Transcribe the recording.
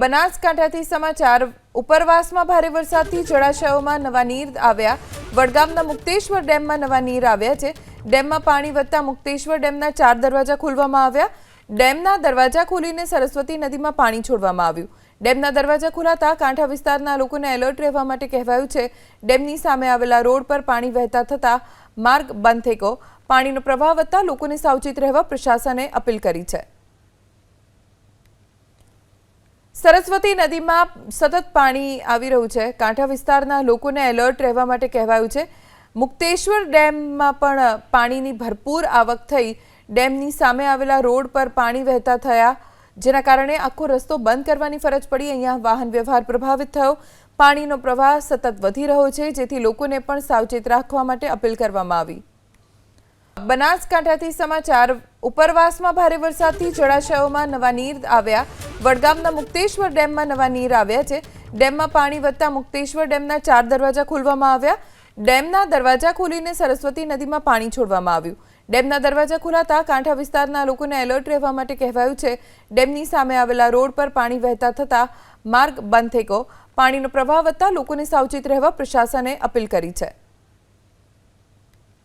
બનાસકાંઠાથી સમાચાર. ઉપરવાસમાં ભારે વરસાદથી જળાશયોમાં નવા નીર આવ્યા. વડગામના મુક્તેશ્વર ડેમમાં નવા નીર આવ્યા છે. ડેમમાં પાણી વધતા મુક્તેશ્વર ડેમના ચાર દરવાજા ખોલવામાં આવ્યા. ડેમના દરવાજા ખોલીને સરસ્વતી નદીમાં પાણી છોડવામાં આવ્યું. ડેમના દરવાજા ખોલાતા કાંઠા વિસ્તારના લોકોને એલર્ટ રહેવા માટે કહેવાયું છે. ડેમની સામે આવેલા રોડ પર પાણી વહેતા થતા માર્ગ બંધ થઈ ગયો. પાણીનો પ્રવાહ વધતા લોકોને સાવચેત રહેવા પ્રશાસને અપીલ કરી છે. સરસ્વતી નદીમાં સતત પાણી આવી રહ્યું છે. કાંઠા વિસ્તારના લોકોને એલર્ટ રહેવા માટે કહેવાયું છે. મુક્તેશ્વર ડેમમાં પણ પાણીની ભરપૂર આવક થઈ. ડેમની સામે આવેલા રોડ પર પાણી વહેતા થયા. જેના કારણે આખો રસ્તો બંધ કરવાની ફરજ પડી. અહીંયા વાહન વ્યવહાર પ્રભાવિત થયો. પાણીનો પ્રવાહ સતત વધી રહ્યો છે, જેથી લોકોને પણ સાવચેત રાખવા માટે અપીલ કરવામાં આવી. બનાસકાંઠાથી સમાચાર. ઉપરવાસમાં ભારે વરસાદથી જળાશયોમાં નવા નીર આવ્યા. વડગામના મુક્તેશ્વર ડેમમાં નવા નીર આવ્યા છે. ડેમમાં પાણી વધતા મુક્તેશ્વર ડેમના ચાર દરવાજા ખોલવામાં આવ્યા. ડેમના દરવાજા ખોલીને સરસ્વતી નદીમાં પાણી છોડવામાં આવ્યું. ડેમના દરવાજા ખોલાતા કાંઠા વિસ્તારના લોકોને એલર્ટ રહેવા માટે કહેવાયું છે. ડેમની સામે આવેલા રોડ પર પાણી વહેતા થતા માર્ગ બંધ થઈ ગયો. પાણીનો પ્રવાહ વધતા લોકોને સાવચેત રહેવા પ્રશાસને અપીલ કરી છે.